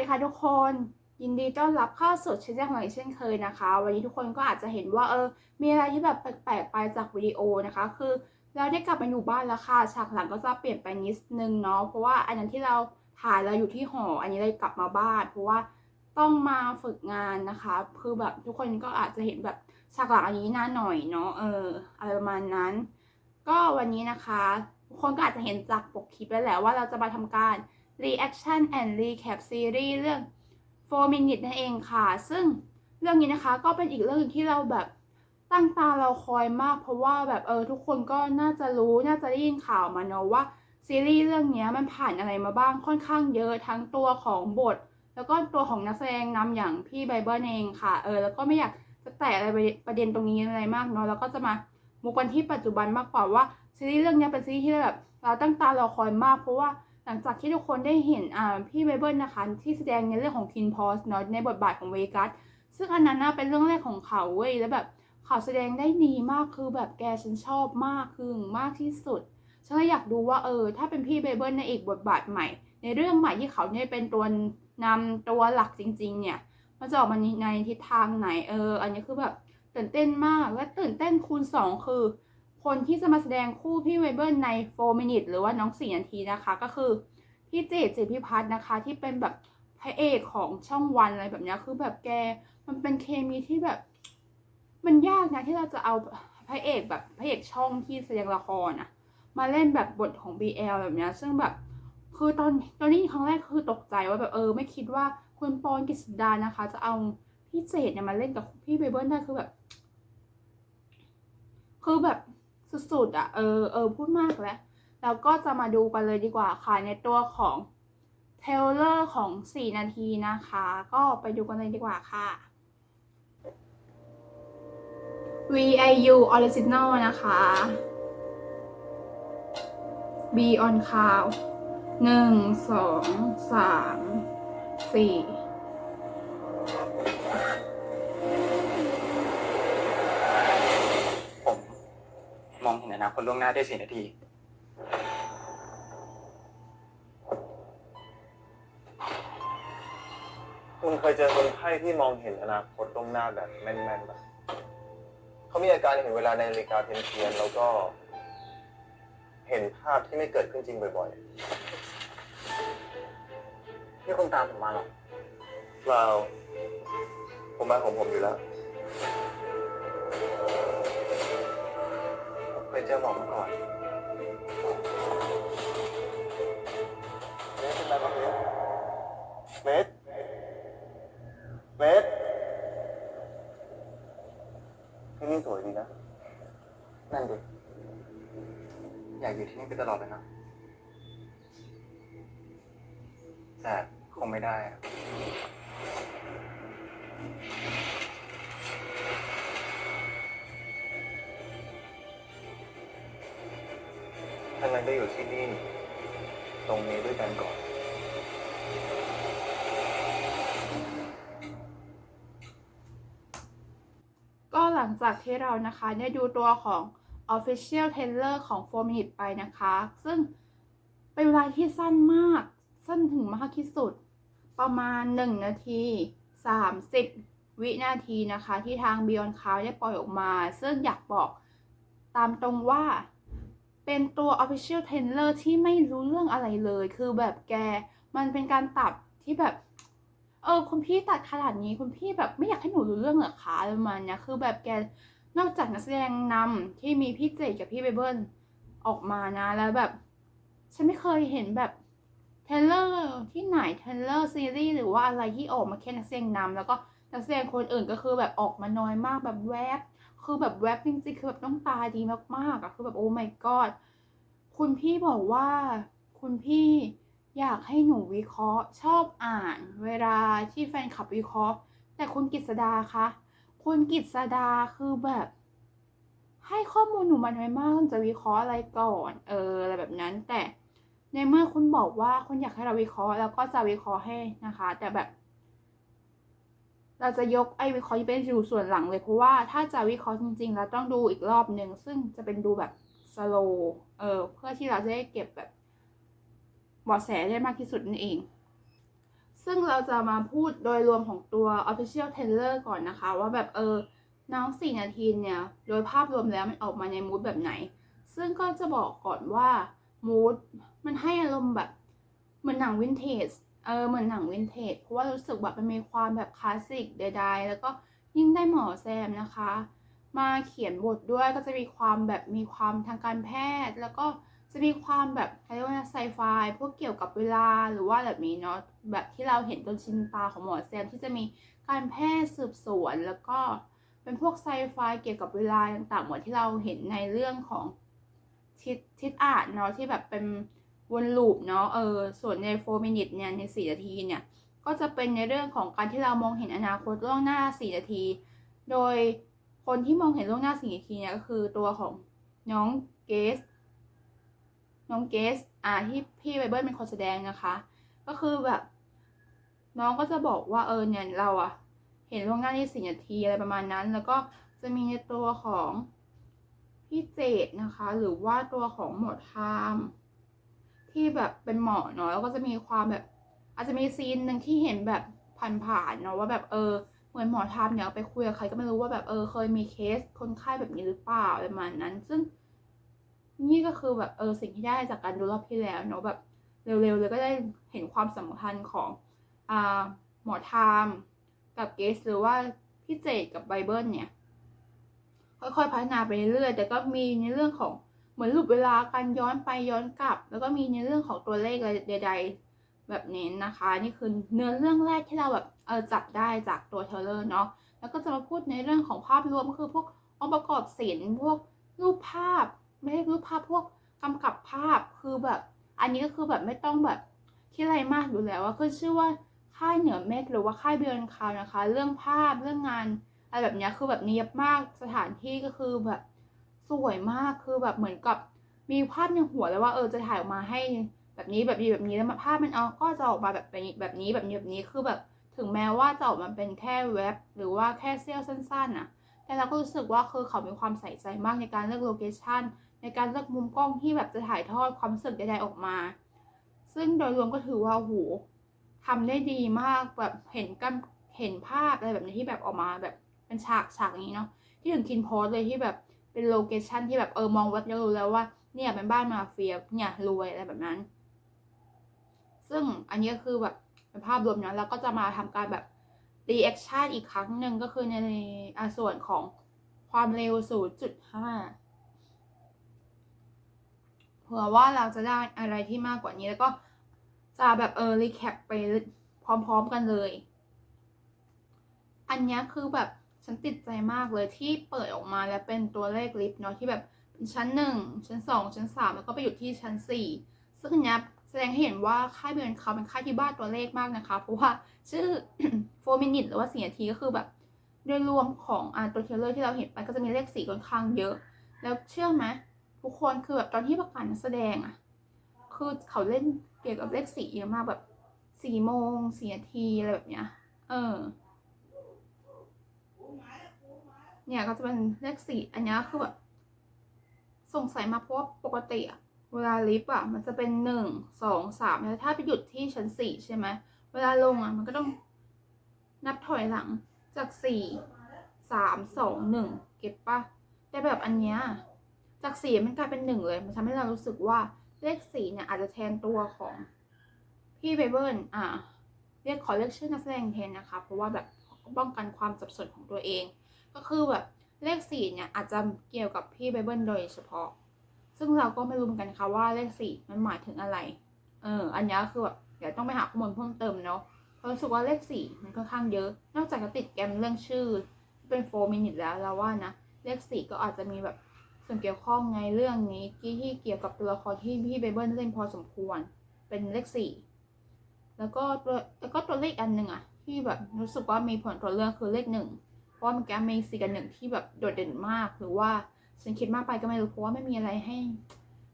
ดีค่ะทุกคนยินดีต้อนรับเข้าสู่ช่องของเราอีกเช่นเคยนะคะ วันนี้ทุกคนก็อาจจะเห็นว่าเออมีอะไรที่แบบแปลกๆไปจากวิดีโอนะคะ คือเราได้กลับมาอยู่บ้านแล้วค่ะฉากหลังก็จะเปลี่ยนไปนิดนึงเนาะเพราะว่าอันนั้นที่เราถ่ายเราอยู่ที่หอ อันนี้เลยกลับมาบ้าน เพราะว่าต้องมาฝึกงานนะคะ คือแบบทุกคนก็อาจจะเห็นแบบฉากหลังอันนี้หน้าหน่อยเนาะเอออะไรประมาณนั้น ก็วันนี้นะคะทุกคนก็อาจจะเห็นจากปกคลิปแล้วแหละว่าเราจะมาทำการ reaction and recap series เรื่อง 4 minutes นั่นเองค่ะ ซึ่งเรื่องนี้นะคะก็เป็นอีกเรื่องหนึ่งที่เราแบบตั้งตาเราคอยมาก เพราะว่าแบบเออทุกคนก็น่าจะรู้น่าจะได้ยินข่าวมาเนอะว่าซีรีส์เรื่องนี้มันผ่านอะไรมาบ้างค่อนข้างเยอะทั้งตัวของบท แล้วก็ตัวของนักแสดงนำอย่างพี่ไบเบิลเองค่ะเออแล้วก็ไม่อยากจะแตะอะไรประเด็นตรงนี้อะไรมากเนาะแล้วก็จะมามุกันที่ปัจจุบันมากกว่าว่าซีรีส์เรื่องนี้เป็นซีรีส์ที่แบบเราตั้งตาเราคอยมากเพราะว่า หลังจากที่ทุกคนได้เห็นพี่ไบเบิลนะคะ ที่แสดงในเรื่องของคินพอสเนาะในบทบาทของเวกัสซึ่งอันนั้นนะเป็นเรื่องแรกของเขาเว้ยแล้วแบบเขาแสดงได้ดีมากคือแบบแกฉันชอบมากคือมากที่สุดฉันก็อยากดูว่าเออ ถ้าเป็นพี่ไบเบิลในอีกบทบาทใหม่ ในเรื่องใหม่ที่เขาเนี่ยเป็นตัวนำตัวหลักจริง ๆ เนี่ยมันจะออกมาในทิศทางไหนเออ อันนี้คือแบบตื่นเต้นมากและตื่นเต้นคูณสองคือ คนที่จะมาแสดงคู่พี่ไวเบิลใน 4 minute หรือว่าน้อง4นาทีนะคะ ก็คือพี่เจเจพิพัฒน์นะคะ ที่เป็นแบบพระเอกของช่องวันอะไรแบบนี้คือแบบแกมันเป็นเคมีที่แบบ มันยากนะที่เราจะเอาพระเอกแบบพระเอกช่องที่แสดงละครอะมาเล่นแบบบทของ BL แบบนี้ซึ่งแบบคือตอนตอนนี้ครั้งแรกคือตกใจว่าแบบเออ ไม่คิดว่าคุณปอนกฤษดานะคะ จะเอาพี่เจดเนี่ยมาเล่นกับพี่ไบเบิลได้คือแบบ คือแบบ สุดๆอะเออเออพูดมากแล้วเราก็จะมาดูกันเลยดีกว่าค่ะในตัวของเทเลอร์ของ 4 นาทีนะคะ ก็ไปดูกันเลยดีกว่าค่ะ VIU Original นะคะ B on Cloud 1 2 3 4 องเห็นอนาคตล่วงหน้าได้สี่นาที คุณเคยเจอคนไข้ที่มองเห็นอนาคตล่วงหน้าแบบแม่นๆแบบเขามีอาการเห็นเวลาในนาฬิกาเทียนๆแล้วก็ เห็นภาพที่ไม่เกิดขึ้นจริงบ่อยนี่คุณตามผมมาหรอๆเปล่าผมมาของผมอยู่แล้ว ยเจอหมอมาก่อนเมสเป็นไรบ้างเมสเมสเมสที่นี่สวยดีนะ นั่นดิ อยากอยู่ที่นี่ไปตลอดเลยนะ แต่คงไม่ได้อะ ถ้างั้นก็อยู่ที่นี่ ตรงนี้ด้วยกันก่อน ก็หลังจากที่เรานะคะได้ดูตัวของ Official t a i l e r ของ 4 Minute ไปนะคะ ซึ่งเป็นเวลาที่สั้นมาก สั้นถึงมากที่สุด ประมาณ 1 นาที 30 วินาทีนะคะ ที่ทาง Beyond Cloud ได้ปล่อยออกมา ซึ่งอยากบอกตามตรงว่า เป็นตัว Official Trailer ที่ไม่รู้เรื่องอะไรเลย คือแบบแกมันเป็นการตัดที่แบบ เออคุณพี่ตัดขนาดนี้คุณพี่แบบไม่อยากให้หนูรู้เรื่องเหรอคะอะไรประมาณเนี้ยคือแบบแกนอกจากนักแสดงนำที่มีพี่เจกับพี่ไบเบิลออกมานะแล้วแบบ ฉันไม่เคยเห็นแบบเทเลอร์ที่ไหนเทเลอร์ซีรีส์หรือว่าอะไรที่ออกมาแค่นักแสดงนำแล้วก็นักแสดงคนอื่นก็คือแบบออกมาน้อยมากแบบแวบ คือแบบแวบจริงๆคือแบบต้องตาดีมากๆอะคือแบบโอ้ my god คุณพี่บอกว่า คุณพี่อยากให้หนูวิเคราะห์ ชอบอ่านเวลาที่แฟนคลับวิเคราะห์ แต่คุณกิษดาคะคุณกิษดาคือแบบ ให้ข้อมูลหนูมาน้อยมากจะวิเคราะห์อะไรก่อน เอออะไรแบบนั้น แต่ในเมื่อคุณบอกว่าคุณอยากให้เราวิเคราะห์ แล้วก็จะวิเคราะห์ให้นะคะ แต่แบบ เราจะยกไอ้วิเคราะห์ที่เป็นดูส่วนหลังเลยเพราะว่าถ้าจะวิเคราะห์จริงๆเราต้องดูอีกรอบหนึ่งซึ่งจะเป็นดูแบบสโลเออเพื่อที่เราจะได้เก็บแบบเบาะแสได้มากที่สุดนั่นเอง ซึ่งเราจะมาพูดโดยรวมของตัว Official Trailer ก่อนนะคะ ว่าแบบเออน้องสี่นาทีเนี่ย โดยภาพรวมแล้วมันออกมาในมูดแบบไหน ซึ่งก็จะบอกก่อนว่ามูดมันให้อารมณ์แบบเหมือนหนังวินเทจ เออเหมือนหนังวินเทจเพราะว่ารู้สึกแบบมันมีความแบบคลาสสิกใดๆแล้วก็ยิ่งได้หมอแซมนะคะ มาเขียนบทด้วยก็จะมีความแบบมีความทางการแพทย์ แล้วก็จะมีความแบบเรียกว่าไซไฟพวกเกี่ยวกับเวลาหรือว่าแบบนี้เนาะแบบที่เราเห็นจนชินตาของหมอแซมที่จะมีการแพทย์สืบสวนแล้วก็เป็นพวกไซไฟเกี่ยวกับเวลาต่างๆเหมือนที่เราเห็นในเรื่องของทิศทิศอาดเนาะที่แบบเป็น วนลูปเนาะเออส่วนใน 4 minute เนี่ยใน 4 นาทีเนี่ย ก็จะเป็นในเรื่องของการที่เรามองเห็นอนาคตล่วงหน้า 4 นาที โดยคนที่มองเห็นล่วงหน้า 4 นาทีเนี่ยก็คือตัวของน้องเกส น้องเกสอ่าที่พี่ไบเบิลเป็นคนแสดงนะคะ ก็คือแบบน้องก็จะบอกว่าเออเนี่ยเราอะเห็นล่วงหน้าที่สี่นาทีอะไรประมาณนั้น แล้วก็จะมีในตัวของพี่เจดนะคะ หรือว่าตัวของหมอไทม์ ที่แบบเป็นหมอเนาะแล้วก็จะมีความแบบ อาจจะมีซีนหนึ่งที่เห็นแบบผ่านๆเนาะว่าแบบเออเหมือนหมอทำเนี่ยไปคุยกับใครก็ไม่รู้ว่าแบบเออเคยมีเคสคนไข้แบบนี้หรือเปล่าอะไรประมาณนั้น ซึ่งนี่ก็คือแบบเออสิ่งที่ได้จากการดูรอบที่แล้วเนาะแบบเร็วๆเลยก็ได้เห็นความสำคัญของอ่าหมอไทม์กับเกสหรือว่าพี่เจดกับไบเบิลเนี่ย ค่อยๆพัฒนาไปเรื่อยแต่ก็มีในเรื่องของ เหมือนลูปเวลาการย้อนไปย้อนกลับ แล้วก็มีในเรื่องของตัวเลขอะไรใด ๆ แบบนี้นะคะ นี่คือเนื้อเรื่องแรกที่เราแบบเออจับได้จากตัวเทเลอร์เนาะแล้วก็จะมาพูดในเรื่องของภาพรวมก็คือพวกองค์ประกอบศิลป์พวกรูปภาพ ไม่ใช่รูปภาพพวกกำกับภาพคือแบบ อันนี้ก็คือแบบไม่ต้องแบบคิดอะไรมากอยู่แล้วว่าคือชื่อว่าค่ายเหนือเมฆหรือว่าค่ายเบียนคาวนะคะ เรื่องภาพเรื่องงานอะไรแบบนี้คือแบบเนียบมากสถานที่ก็คือแบบ สวยมากคือแบบเหมือนกับมีภาพในหัวแล้วว่าเออจะถ่ายออกมาให้แบบนี้แบบนี้แบบนี้แล้วภาพมันเอาก็จะออกมาแบบนี้แบบนี้แบบนี้แบบนี้คือแบบถึงแม้ว่าจะออกมาเป็นแค่เว็บ หรือว่าแค่เซี่ยวสั้นๆนะแต่เราก็รู้สึกว่าคือเขามีความใส่ใจมากในการเลือกโลเคชันในการเลือกมุมกล้องที่แบบจะถ่ายทอดความรู้สึกใดๆออกมา ซึ่งโดยรวมก็ถือว่าโหทำได้ดีมากแบบเห็นกันเห็นภาพอะไรแบบนี้ที่แบบออกมาแบบเป็นฉากฉากนี้เนาะที่ถึงคินโพสเลยที่แบบ เป็นโลเคชันที่แบบเออมองวัดแล้วรู้แล้วว่า เนี่ยเป็นบ้านมาเฟียเนี่ยรวยอะไรแบบนั้น ซึ่งอันนี้ก็คือแบบเป็นภาพรวมนะแล้วก็จะมาทำการแบบรีแอคชั่นอีกครั้งหนึ่งก็คือในอส่วนของความเร็ว 0.5 เผื่อว่าเราจะได้อะไรที่มากกว่านี้แล้วก็จะแบบเออรีแคปไปพร้อมๆกันเลย อันนี้คือแบบ ฉันติดใจมากเลยที่เปิดออกมาแล้วเป็นตัวเลขลิฟต์เนาะที่แบบเป็นชั้นหนึ่งชั้นสองชั้นสามแล้วก็ไปอยู่ที่ชั้นสี่ซึ่งเนี้ยแสดงให้เห็นว่าค่ายเบรนเขาเป็นค่ายที่บ้าตัวเลขมากนะคะ เพราะว่าชื่อ 4 minute หรือว่า4นาทีก็คือแบบโดยรวมของอ่าตัวเทเลอร์ที่เราเห็นไปก็จะมีเลขสี่ค่อนข้างเยอะ แล้วเชื่อไหมทุกคนคือแบบตอนที่ประกาศนักแสดงอะคือเขาเล่นเกี่ยวกับเลขสี่เยอะมากแบบสี่โมงสี่นาทีอะไรแบบเนี้ย เออ เนี่ยก็จะเป็นเลขสี่อันนี้คือแบบสงสัยมาเพราะว่าปกติอะเวลาลิฟต์อะมันจะเป็นหนึ่งสองสามแล้วถ้าไปหยุดที่ชั้นสี่ใช่ไหมเวลาลงอะมันก็ต้องนับถอยหลังจากสี่สามสองหนึ่งเก็บปะแต่แบบอันเนี้ยจากสี่มันกลายเป็นหนึ่งเลยมันทำให้เรารู้สึกว่าเลขสี่เนี่ยอาจจะแทนตัวของพี่เบเบิลอะเรียกขอเรียกชื่อนักแสดงแทนนะคะ เพราะว่าแบบป้องกันความสับสนของตัวเอง ก็คือแบบเลขสี่เนี่ยอาจจะเกี่ยวกับพี่ไบเบิลโดยเฉพาะ ซึ่งเราก็ไม่รู้เหมือนกันค่ะว่าเลขสี่มันหมายถึงอะไร เออ อันนี้คือแบบเดี๋ยวต้องไปหาข้อมูลเพิ่มเติมเนาะ เพราะรู้สึกว่าเลขสี่มันค่อนข้างเยอะ นอกจากจะติดแกมเรื่องชื่อที่เป็นโฟมินิตแล้วเราว่านะ เลขสี่ก็อาจจะมีแบบส่วนเกี่ยวข้องในเรื่องนี้ที่ที่เกี่ยวกับตัวละครที่พี่ไบเบิลเล่นพอสมควร เป็นเลขสี่แล้วก็ตัวแล้วก็ตัวเลขอันหนึ่งอะที่แบบรู้สึกว่ามีผลต่อเรื่องคือเลขหนึ่ง ว่ามันแกมีสีกับหนึ่งที่แบบโดดเด่นมากหรือว่าฉันคิดมากไปก็ไม่รู้เพราะว่าไม่มีอะไรให้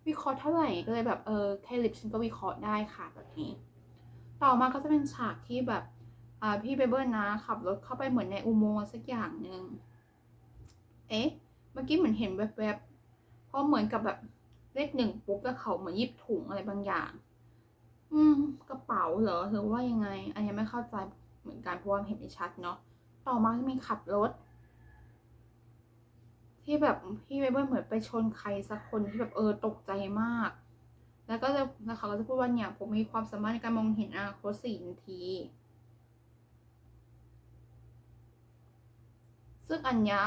วิเคราะห์เท่าไหร่ก็เลยแบบเออแค่ลิปฉันก็วิเคราะห์ได้ค่ะแบบนี้ ต่อมาก็จะเป็นฉากที่แบบพี่เบเบิลนะขับรถเข้าไปเหมือนในอุโมงค์สักอย่างหนึ่งเอ๊ะเมื่อกี้เหมือนเห็นแวบๆเพราะเหมือนกับแบบเลขหนึ่งปุ๊บแล้วเขาเหมือนยิบถุงอะไรบางอย่าง อืม กระเป๋าเหรอหรือว่ายังไง อันนี้ไม่เข้าใจเหมือนกันเพราะว่าเห็นไม่ชัดเนาะ ต่อมาจะมีขับรถ ที่แบบพี่ไบเบิลเหมือนไปชนใครสักคนที่แบบเออตกใจมาก แล้วก็จะแล้วเขาก็จะพูดว่าเนี่ยผมมีความสามารถในการมองเห็นอนาคตสี่นาที ซึ่งอันเนี้ย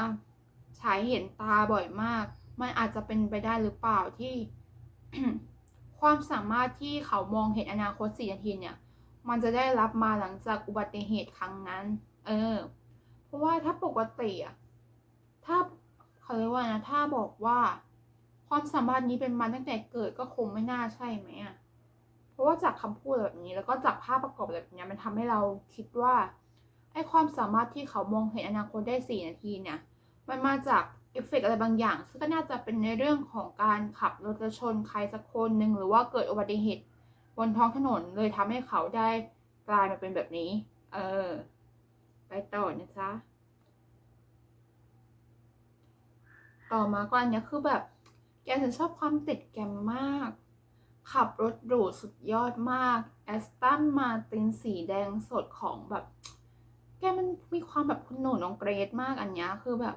ฉายเห็นตาบ่อยมาก มันอาจจะเป็นไปได้หรือเปล่าที่ ความสามารถที่เขามองเห็นอนาคตสี่นาทีเนี่ย มันจะได้รับมาหลังจากอุบัติเหตุครั้งนั้น เออ ราะว่าถ้าปกติอะถ้าเขาเรียกว่านะถ้าบอกว่าความสามารถนี้เป็นมาตั้งแต่เกิดก็คงไม่น่าใช่ไหมอะเพราะว่าจากคำพูดแบบนี้แล้วก็จากภาพประกอบแบบนี้มันทำให้เราคิดว่าไอ้ความสามารถที่เขามองเห็นอนาคตได้สี่นาทีเนี่ยมันมาจากเอฟเฟกต์อะไรบางอย่าง ซึ่งก็น่าจะเป็นในเรื่องของการขับรถชนใครสักคนหนึ่งหรือว่าเกิดอุบัติเหตุบนท้องถนนเลยทำให้เขาได้กลายมาเป็นแบบนี้ เออ ไปต่อนะจ๊ะ ต่อมาก็อันเนี้คือแบบ แกฉันชอบความติดแกมมาก ขับรถหรูสุดยอดมากแอสตันมาตินสีแดงสดของแบบ แกมันมีความแบบคุณหนูน้องเกรดมากอันเนี้ยคือแบบ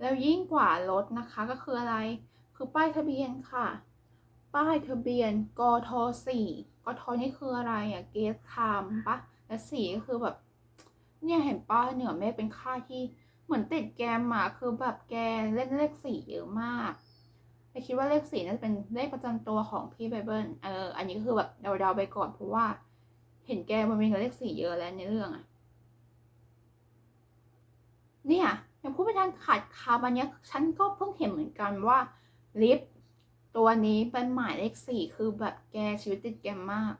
แล้วยิ่งกว่ารถนะคะก็คืออะไร คือป้ายทะเบียนค่ะ ป้ายทะเบียนกทสี่กทนี่คืออะไรอะเกสไทม์ปะและสี่ก็คือแบบ เนี่ยเห็นป้าเหนือเมฆเป็นค่าที่เหมือนติดแกมมาคือแบบแกเล่นเลขสี่เยอะมากแต่คิดว่าเลขสี่น่าจะเป็นเลขประจำตัวของพี่ไบเบิลเอออันนี้ก็คือแบบเดาๆไปก่อนเพราะว่า เห็นแกมันมีกับเลขสี่เยอะแล้วในเรื่องอะเนี่ยยังพูดไม่ทันขาดคำอันเนี้ยฉันก็เพิ่งเห็นเหมือนกันว่าลิฟต์ตัวนี้เป็นหมายเลขสี่คือแบบแกชีวิตติดแกมมาก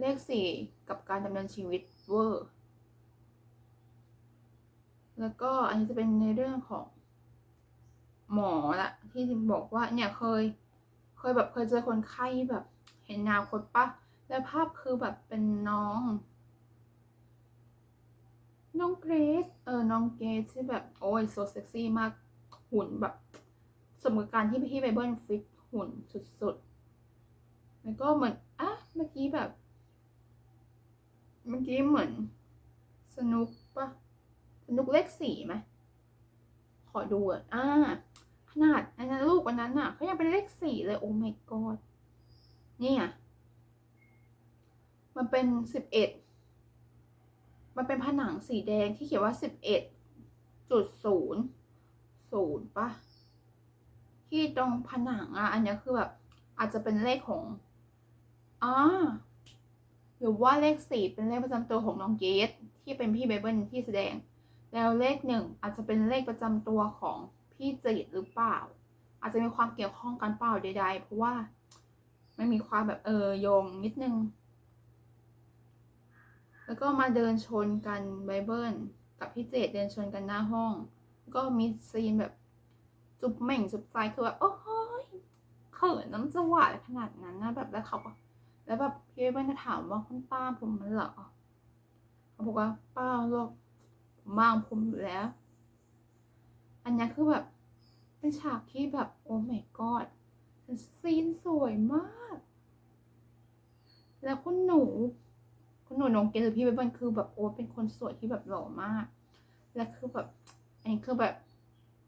เลขสี่กับการดำเนินชีวิตเวอร์ แล้วก็อันนี้จะเป็นในเรื่องของหมอละที่บอกว่าเนี่ยเคย เคยแบบเคยเจอคนไข้แบบเห็นนาคตปะแล้วภาพคือแบบเป็นน้อง น้องเกรซเออน้องเกรซที่แบบโอ้ยโซเซ็กซี่มากหุ่นแบบ สมกับการที่พี่ไบเบิลฟิตหุ่นสุดๆ แล้วก็เหมือนอะเมื่อกี้แบบ เมื่อกี้เหมือนสนุก นุกเลขสี่ไหมขอดูอะอ่าขนาดอันนั้นลูกวันนั้นอะเขายังเป็นเลขสี่เลยโอ้ my god นี่ยมันเป็นสิบเอ็ดมันเป็นผนังสีแดงที่เขียนว่าสิบเอ็ดจุดศูนย์ศูนย์ปะที่ตรงผนังอะ อันนี้คือแบบ อาจจะเป็นเลขของอ่าหรือว่าเลขสี่เป็นเลขประจำตัวของน้องเกตที่เป็นพี่ไบเบิลที่แสดง แล้วเลขหนึ่งอาจจะเป็นเลขประจำตัวของพี่จีดหรือเปล่า อาจจะมีความเกี่ยวข้องกันเปล่าใด ๆ เพราะว่ามันมีความแบบเออโยงนิดนึง แล้วก็มาเดินชนกันไบเบิลกับพี่เจดเดินชนกันหน้าห้อง ก็มีซีนแบบจุบเหม่งจุบใจคือแบบโอ้โหยเขินน้ำจะหวานขนาดนั้นนะแบบแล้วเขาก็แล้วแบบพี่ไบเบิลก็ถามว่าคุณป้าผมมันเหรอเขาบอกว่าเป้าหรอก บางผมอยู่แล้ว อันนี้คือแบบ เป็นฉากที่แบบ โอ้ my god ซีนสวยมาก แล้วคุณหนู คุณหนูน้องเกดหรือพี่เบบิลคือแบบโอ้เป็นคนสวยที่แบบหล่อมาก และคือแบบ อันนี้คือแบบ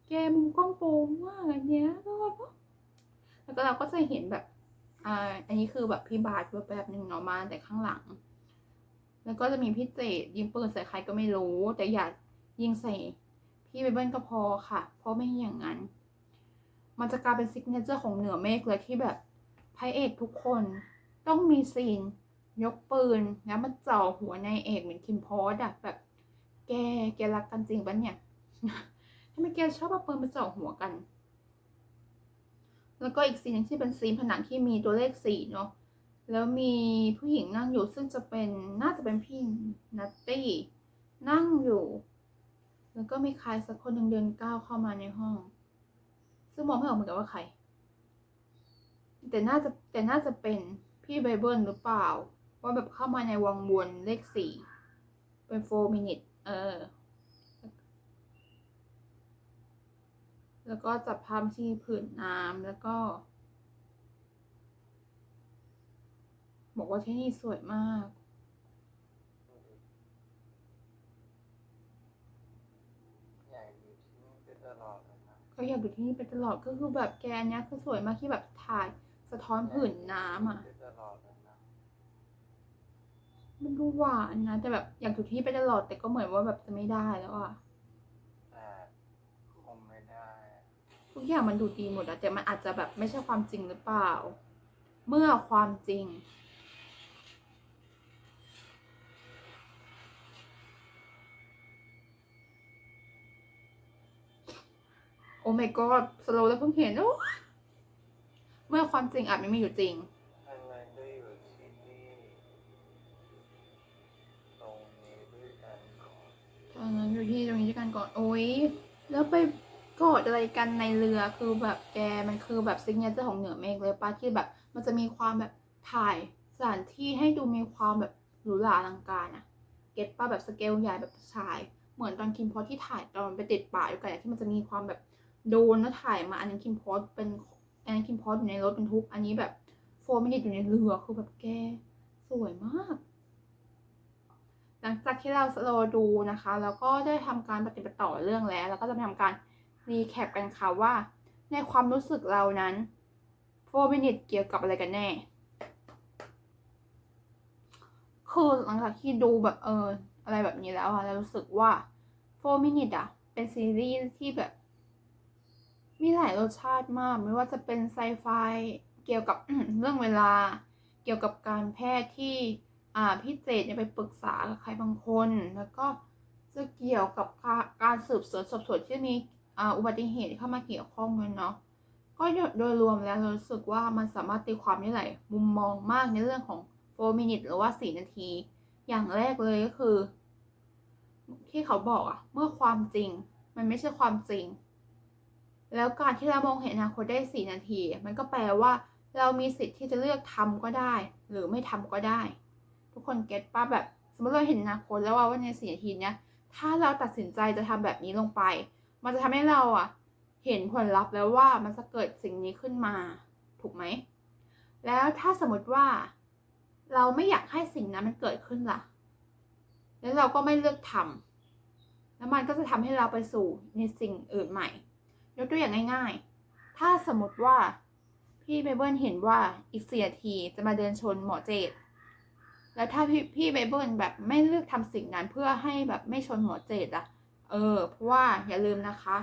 แกมุมกล้องโป่งมากอันเนี้ยแล้วแบบแล้วก็เราก็จะเห็นแบบอ่าอันนี้คือแบบพี่บาสแบบแบบหนึ่งเนาะมาแต่ข้างหลัง แล้วก็จะมีพี่เจดยิงปืนใส่ใครก็ไม่รู้ แต่อย่ายิงใส่พี่เบเบิลก็พอค่ะ เพราะไม่อย่างนั้น มันจะกลายเป็นซิกเนเจอร์ของเหนือเมฆเลยที่แบบพระเอกทุกคนต้องมีซีน ยกปืนแล้วมาจ่อหัวนายเอกเหมือนคิมพอสอะแบบ แกแกรักกันจริงปะเนี่ยทำไมแกชอบเอาปืนมาจ่อหัวกัน แล้วก็อีกซีนหนึงที่เป็นซีนผนังที่มีตัวเลขสี่เนาะ แล้วมีผู้หญิงนั่งอยู่ซึ่งจะเป็นน่าจะเป็นพี่นัตตี้นั่งอยู่ แล้วก็มีใครสักคนหนึ่งเดินก้าวเข้ามาในห้อง ซึ่งมองไม่ออกเหมือนกันว่าใคร แต่น่าจะแต่น่าจะเป็นพี่ไบเบิลหรือเปล่า ว่าแบบเข้ามาในวังวนเลขสี่เป็นโฟมินิตเออ แล้วก็จับภาพที่ผืนน้ำแล้วก็ บอกว่าที่นี่สวยมากอยากอยู่ที่นี่ไปตลอดเลยนะก็อยากอยู่ที่นี่ไปตลอดก็คือแบบแกเนี้ยคือสวยมากที่แบบถ่ายสะท้อนผืนน้ำอะไปตลอดเลยนะมันดูหวานนะ แต่แบบอยากอยู่ที่นี่ไปตลอดแต่ก็เหมือนว่าแบบจะไม่ได้แล้วอะแต่คงไม่ได้อะทุกอย่างมันดูดีหมดอะแต่มันอาจจะแบบไม่ใช่ความจริงหรือเปล่า เมื่อความจริง โอ้ my god สโลว์แล้วเพิ่งเห็นโอ้เมื่อความจริงอาจไม่มีอยู่จริงทำไมได้อยู่ที่นี่ตรงนี้ด้วยกันก่อนตอนนั้นอยู่ที่ตรงนี้ด้วยกันก่อน โอ้ย แล้วไปกอดอะไรกันในเรือคือแบบแกมันคือแบบซิกเนเจอร์ของเหนือเมฆเลยป้าที่แบบ มันจะมีความแบบถ่ายสถานที่ให้ดูมีความแบบหรูหราอลังการอะเก็ตป้าแบบสเกลใหญ่แบบชาย เหมือนตอนคิมพอที่ถ่ายตอนไปติดป่าอยู่กันที่มันจะมีความแบบ โดนแล้วถ่ายมาอันนั้นคิมพอสเป็นอันนั้นคิมพอสอยู่ในรถบรรทุกอันนี้แบบโฟมินิตอยู่ในเรือคือแบบแกสวยมาก หลังจากที่เราสโลดูนะคะ แล้วก็ได้ทำการปฏิบัติต่อเรื่องแล้ว แล้วก็จะไปทำการรีแคปกันค่ะว่า ในความรู้สึกเรานั้นโฟมินิตเกี่ยวกับอะไรกันแน่คือหลังจากที่ดูแบบเอออะไรแบบนี้แล้วอะเรารู้สึกว่าโฟมินิตอะเป็นซีรีส์ที่แบบ มีหลายรสชาติมาก ไม่ว่าจะเป็นไซไฟเกี่ยวกับเรื่องเวลา เกี่ยวกับการแพทย์ที่อ่าพี่เจดเนี่ยไปปรึกษากับใครบางคน แล้วก็จะเกี่ยวกับการสืบสวนสอบสวนที่มีอ่าอุบัติเหตุเข้ามาเกี่ยวข้องกันเนาะก็โดยรวมแล้วรู้สึกว่ามันสามารถตีความได้หลายมุมมองมากในเรื่องของ4 minute หรือว่า 4 นาที อย่างแรกเลยก็คือ ที่เขาบอกอะเมื่อความจริง มันไม่ใช่ความจริง แล้วการที่เรามองเห็นอนาคตได้ 4 นาที มันก็แปลว่า เรามีสิทธิ์ที่จะเลือกทำก็ได้ หรือไม่ทำก็ได้ ทุกคนเก็ตป้าแบบ สมมติเราเห็นอนาคตแล้วว่าในสี่นาทีเนี้ยถ้าเราตัดสินใจจะทำแบบนี้ลงไป มันจะทำให้เราอะเห็นผลลัพธ์แล้วว่ามันจะเกิดสิ่งนี้ขึ้นมา ถูกไหม แล้วถ้าสมมติว่า เราไม่อยากให้สิ่งนั้นมันเกิดขึ้นล่ะ แล้วเราก็ไม่เลือกทำแล้วมันก็จะทำให้เราไปสู่ในสิ่งอื่นใหม่ ยกตัวอย่างง่าย ๆ ถ้าสมมติว่าพี่ไบเบิลเห็นว่าอีกสี่นาทีจะมาเดินชนหมอเจดแล้วถ้าพี่พี่ไบเบิลแบบไม่เลือกทำสิ่งนั้นเพื่อให้แบบไม่ชนหมอเจดอะเออ เพราะว่าอย่าลืมนะคะ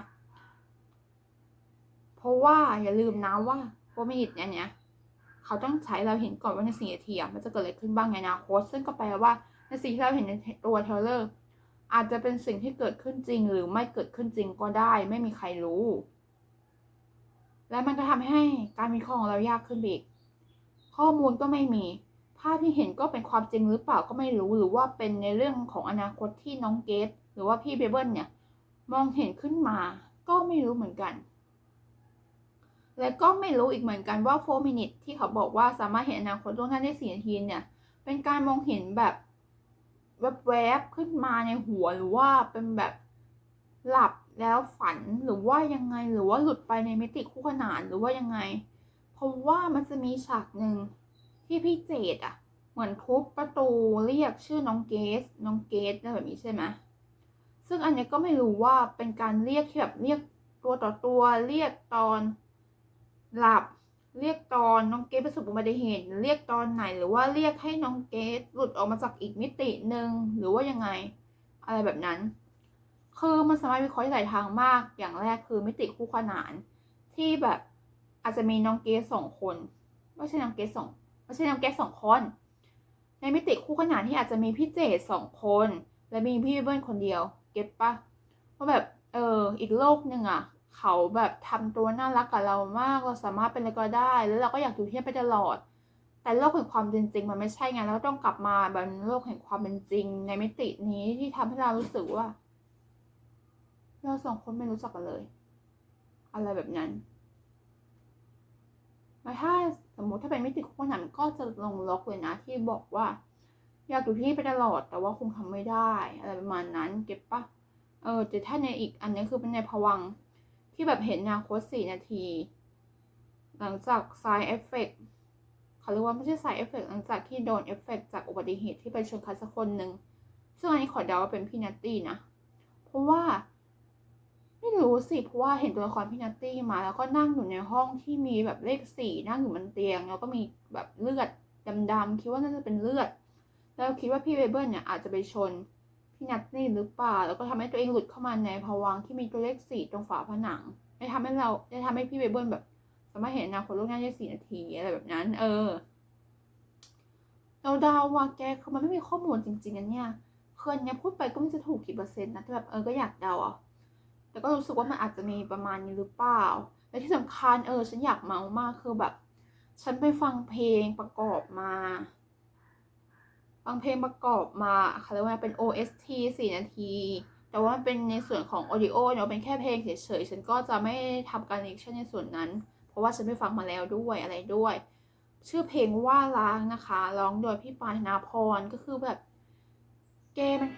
เพราะว่าอย่าลืมนะว่าโฟมินิตเนี่ยเนี่ยเขาต้องใช้เราเห็นก่อนว่าในสี่นาทีมันจะเกิดอะไรขึ้นบ้างในอนาคตซึ่งก็แปลว่าในสิ่งที่เราเห็นในตัวเทรลเลอร์ อาจจะเป็นสิ่งที่เกิดขึ้นจริง หรือไม่เกิดขึ้นจริงก็ได้ ไม่มีใครรู้ และมันก็ทำให้การวิเคราะห์ของเรายากขึ้นอีก ข้อมูลก็ไม่มี ภาพที่เห็นก็เป็นความจริงหรือเปล่าก็ไม่รู้หรือว่าเป็นในเรื่องของอนาคตที่น้องเกตหรือว่าพี่เบเบิลเนี่ย มองเห็นขึ้นมา ก็ไม่รู้เหมือนกัน และก็ไม่รู้อีกเหมือนกันว่า 4 minute ที่เขาบอกว่าสามารถเห็นอนาคตล่วงหน้าได้4นาทีเนี่ย เป็นการมองเห็นแบบ แวบๆขึ้นมาในหัวหรือว่าเป็นแบบหลับแล้วฝันหรือว่ายังไงหรือว่าหลุดไปในมิติคู่ขนานหรือว่ายังไง เพราะว่ามันจะมีฉากหนึ่งที่พี่เจดอะเหมือนทุบประตูเรียกชื่อน้องเกส น้องเกสอะไรแบบนี้ใช่ไหมซึ่งอันนี้ก็ไม่รู้ว่าเป็นการเรียกที่แบบเรียกตัวต่อตัวเรียกตอนหลับ เรียกตอนน้องเกสประสบอุบัติเหตุ เรียกตอนไหน หรือว่าเรียกให้น้องเกสหลุดออกมาจากอีกมิติหนึ่งหรือว่ายังไง อะไรแบบนั้น คือมันสามารถวิเคราะห์ได้หลายทางมาก อย่างแรกคือมิติคู่ขนาน ที่แบบอาจจะมีน้องเกสสองคน ไม่ใช่น้องเกสสองไม่ใช่น้องเกสสองคน ในมิติคู่ขนานที่อาจจะมีพี่เจดสองคน และมีพี่เบิ้ลคนเดียว เก็ตปะว่าแบบเอออีกโลกหนึ่งอะ เขาแบบทำตัวน่ารักกับเรามาก เราสามารถเป็นอะไรก็ได้ แล้วเราก็อยากอยู่ที่นี่ไปตลอด แต่โลกแห่งความเป็นจริงมันไม่ใช่ไงแล้วต้องกลับมาแบบโลกแห่งความเป็นจริง ในมิตินี้ที่ทำให้เรารู้สึกว่า เราสองคนไม่รู้จักกันเลย อะไรแบบนั้นแล้วถ้าสมมติถ้าเป็นมิติคู่ขนานก็จะลงล็อกเลยนะที่บอกว่า อยากอยู่ที่ไปตลอดแต่ว่าคงทำไม่ได้ อะไรประมาณนั้น เก็บปะเออแต่ถ้าในอีกอันนี้คือเป็นในภวัง ที่แบบเห็นอนาคตสี่นาที หลังจาก side effect เขาเรียกว่าไม่ใช่สายเอฟเฟกต์หลังจากที่โดนเอฟเฟกต์จากอุบัติเหตุที่ไปชนใครสักคนหนึ่งซึ่งอันนี้ขอเดาว่าเป็นพี่นัตตี้นะ เพราะว่า ไม่รู้สิ เพราะว่าเห็นตัวละครพี่นัตตี้มา แล้วก็นั่งอยู่ในห้องที่มีแบบเลขสี่นั่งอยู่บนเตียง แล้วก็มีแบบเลือดดำๆคิดว่าน่าจะเป็นเลือด แล้วคิดว่าพี่เบเบิลเนี่ยอาจจะไปชน พี่นัตตี้หรือเปล่า แล้วก็ทำให้ตัวเองหลุดเข้ามาในภวังที่มีตัวเลขสี่ตรงฝาผนังได้ทำให้เราได้ทำให้พี่เบเบิลแบบ สามารถเห็นอนาคตล่วงหน้าได้สี่นาทีอะไรแบบนั้น เออ เราเดาว่าแกคือมันไม่มีข้อมูลจริงๆอันเนี่ยคืออันเนี้ยพูดไปก็ไม่จะถูกกี่เปอร์เซ็นต์นะแต่แบบเออก็อยากเดาอะแต่ก็รู้สึกว่ามันอาจจะมีประมาณนี้หรือเปล่า และที่สำคัญเออ ฉันอยากเมามากคือแบบ ฉันไปฟังเพลงประกอบมา ฟังเพลงประกอบมาเขาเรียกว่าเป็น OST สี่นาที แต่ว่ามันเป็นในส่วนของ audio เนาะเป็นแค่เพลงเฉยๆ ฉันก็จะไม่ทำการเลคชั่นในส่วนนั้น เพราะว่าฉันไปฟังมาแล้วด้วยอะไรด้วย ชื่อเพลงว่าล้างนะคะร้องโดยพี่ปานนาพรก็คือแบบ แกมัน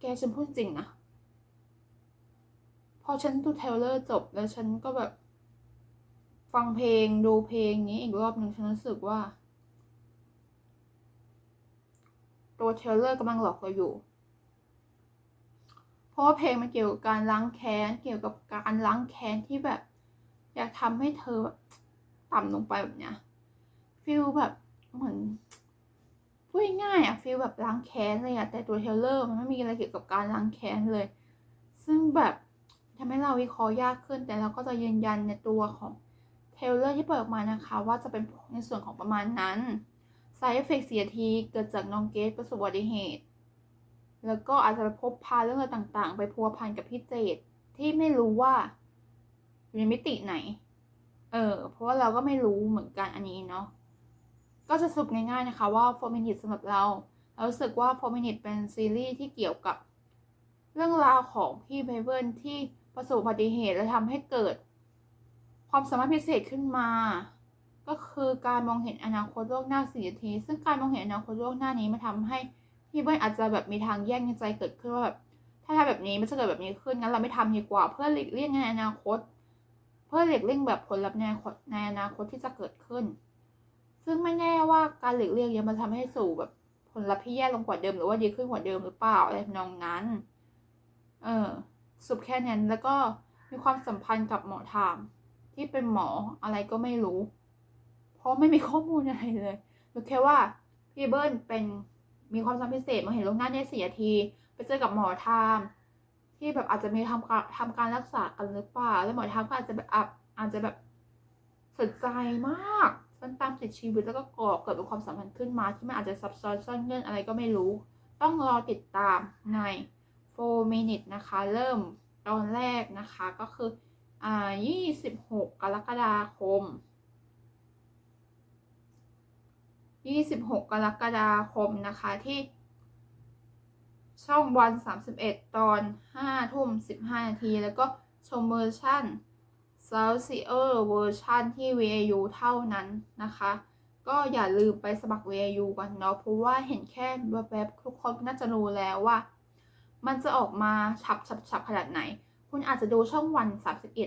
แกฉันพูดจริงนะพอฉันดูเทลเลอร์จบแล้วฉันก็แบบ ฟังเพลงดูเพลงนี้อีกรอบหนึ่งฉันรู้สึกว่า ตัวเทลเลอร์กำลังหลอกเราอยู่ เพราะว่าเพลงมันเกี่ยวกับการล้างแค้น เกี่ยวกับการล้างแค้นที่แบบ อยากทำให้เธอแบบต่ำลงไปแบบเนี้ยฟีลแบบเหมือนพูดง่ายๆอะฟีลแบบล้างแค้นเลยอะแต่ตัวเทลเลอร์มันไม่มีอะไรเกี่ยวกับการล้างแค้นเลย ซึ่งแบบทำให้เราวิเคราะห์ยากขึ้น แต่เราก็จะยืนยันในตัวของเทลเลอร์ที่เปิดออกมานะคะ ว่าจะเป็นในส่วนของประมาณนั้น s ายเอฟเฟกเสียทีเกิดจากน้องเกตประสบอุบัติเหตุ แล้วก็อาจจะพบพาเรื่องอะไรต่างๆ ไปพัวพันกับพี่เจดที่ไม่รู้ว่าอยู่ในมิติไหน เออ เพราะว่าเราก็ไม่รู้เหมือนกันอันนี้เนาะ ก็จะสรุปง่ายๆนะคะว่า 4 Minutes สำหรับเรา เรารู้สึกว่า 4 Minutes เป็นซีรีส์ที่เกี่ยวกับ เรื่องราวของพี่ไบเบิลที่ประสบอุบัติเหตุและทำให้เกิด ความสามารถพิเศษขึ้นมา ก็คือการมองเห็นอนาคตโลกหน้าสี่นาที ซึ่งการมองเห็นอนาคตโลกหน้านี้มันทำให้พี่เบิ้ลอาจจะแบบมีทางแยกในใจเกิดขึ้นว่าแบบถ้าทำแบบนี้มันจะเกิดแบบนี้ขึ้นงั้นเราไม่ทำดีกว่า เพื่อหลีกเลี่ยงในอนาคต เพื่อหลีกเลี่ยงแบบผลลัพธ์ในอนาคตในอนาคตที่จะเกิดขึ้น ซึ่งไม่แน่ว่าการหลีกเลี่ยงยังมันทำให้สู่แบบผลลัพธ์ที่แย่ลงกว่าเดิม หรือว่าดีขึ้นกว่าเดิมหรือเปล่าอะไรนองนั้น เออสรุปแค่นั้นแล้วก็มีความสัมพันธ์กับหมอทามที่เป็นหมออะไรก็ไม่รู้ ราะไม่มีข้อมูลอะไรเลยรู้แค่ว่าพี่เบิ้ลเป็นมีความสามารถพิเศษมาเห็นโลกหน้าได้สี่นาที ไปเจอกับหมอทามที่แบบอาจจะมีทำการทำการรักษากันหรือเปล่าแล้วหมอทามก็อาจจะแบบอาอาจจะแบบสนใจมากฉันตามติดชีวิตแล้วก็ก่อเกิดเป็นความสัมพันธ์ขึ้นมา ที่มันอาจจะซับซ้อนซ่อนเงื่อนอะไรก็ไม่รู้ ต้องรอติดตามใน 4 minute นะคะ เริ่มตอนแรกนะคะก็คืออ่า26 กรกฎาคม 26 กรกฎาคมนะคะที่ ช่องวัน 31 ตอน 5 ทุ่ม 15 นาที แล้วก็ชมเวอร์ชัน s o u t h i e r เวอร์ชันที่ VAU เท่านั้นนะคะ ก็อย่าลืมไปสมัคร VAU กันเนาะเพราะว่าเห็นแค่แบบๆทุกคนน่าจะรู้แล้วว่า มันจะออกมาฉับฉับฉับขนาดไหน คุณอาจจะดูช่องวัน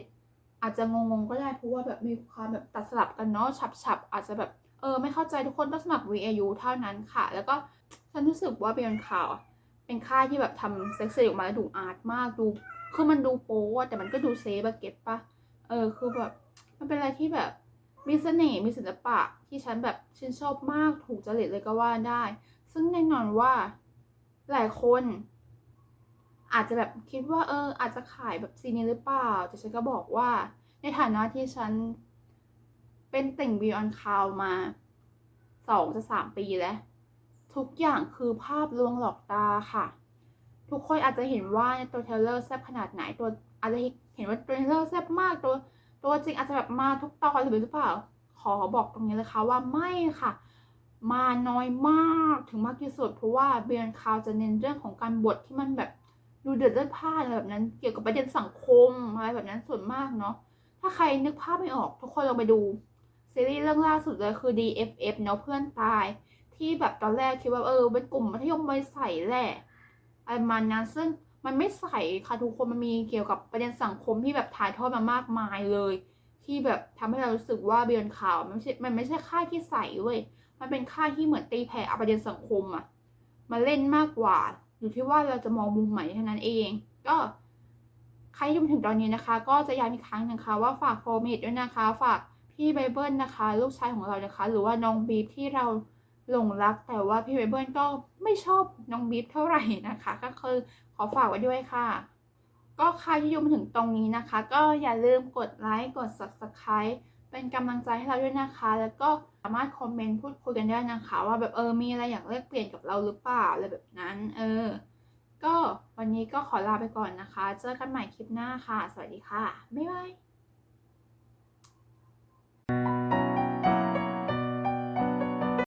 31 อาจจะงงๆก็ได้เพราะว่าแบบมีความแบบตัดสลับกันเนาะฉับฉับอาจจะแบบ เออไม่เข้าใจทุกคนต้องสมัคร VAU เท่านั้นค่ะ แล้วก็ฉันรู้สึกว่าเป็นข่าว เป็นค่ายที่แบบทำเซ็กซี่ออกมาแล้วดูอาร์ตมากดู คือมันดูโป๊ะแต่มันก็ดูเซฟอะเก็ตปะเออคือแบบมันเป็นอะไรที่แบบมีเสน่ห์มีศิลปะที่ฉันแบบชื่นชอบมากถูกจริตเลยก็ว่าได้ ซึ่งแน่นอนว่าหลายคน อาจจะแบบคิดว่าเอออาจจะขายแบบซีนี้หรือเปล่า แต่ฉันก็บอกว่าในฐานะที่ฉัน เป็นติ่งบีออนคาวมาสองจะสามปีแล้ว ทุกอย่างคือภาพลวงหลอกตาค่ะ ทุกคนอาจจะเห็นว่าตัวเทเลอร์แซ่บขนาดไหนตัวอาจจะเห็นว่าตัวเทเลอร์แซ่บมากตัว ตัวจริงอาจจะแบบมาทุกตอนหรือเปล่า ขอบอกตรงนี้เลยค่ะว่าไม่ค่ะ มาน้อยมากถึงมากที่สุดเพราะว่าเบียนคาวจะเน้นเรื่องของการบทที่มันแบบดูเดือดเลือดพล่านอะไรแบบนั้น เกี่ยวกับประเด็นสังคมอะไรแบบนั้นส่วนมากเนาะถ้าใครนึกภาพไม่ออก ทุกคนลองไปดู ซีรีส์เรื่องล่าสุดเลยคือ DFF เนาะเพื่อนตาย ที่แบบตอนแรกคิดว่าเออเป็นกลุ่มมัธยมวัยใส่แหละอะไรประมาณนั้นซึ่งมันไม่ใสค่ะทุกคนมันมีเกี่ยวกับประเด็นสังคมที่แบบถ่ายทอดมามากมายเลย ที่แบบทำให้เรารู้สึกว่าเบียนข่าวมันไม่ใช่มันไม่ใช่ค่ายที่ใสเว้ยมันเป็นค่ายที่เหมือนตีแผ่เอาประเด็นสังคมอะมาเล่นมากกว่า อยู่ที่ว่าเราจะมองมุมไหนเท่านั้นเอง ก็ใครที่มาถึงตอนนี้นะคะ ก็จะย้ำอีกครั้งหนะคะว่าฝากโฟมิดด้วยนะคะ ฝาก พี่ไบเบิลนะคะ ลูกชายของเรานะคะ หรือว่าน้องบีฟที่เราหลงรัก แต่ว่าพี่ไบเบิลก็ไม่ชอบน้องบีฟเท่าไหร่นะคะ ก็คือขอฝากไว้ด้วยค่ะ ก็ใครที่ดูมาถึงตรงนี้นะคะ ก็อย่าลืมกดไลค์กด subscribe เป็นกำลังใจให้เราด้วยนะคะ แล้วก็สามารถคอมเมนต์พูดคุยกันได้นะคะ ว่าแบบเออมีอะไรอยากเลือกเปลี่ยนกับเราหรือเปล่าอะไรแบบนั้น เออ ก็วันนี้ก็ขอลาไปก่อนนะคะ เจอกันใหม่คลิปหน้าค่ะ สวัสดีค่ะ บ๊ายบาย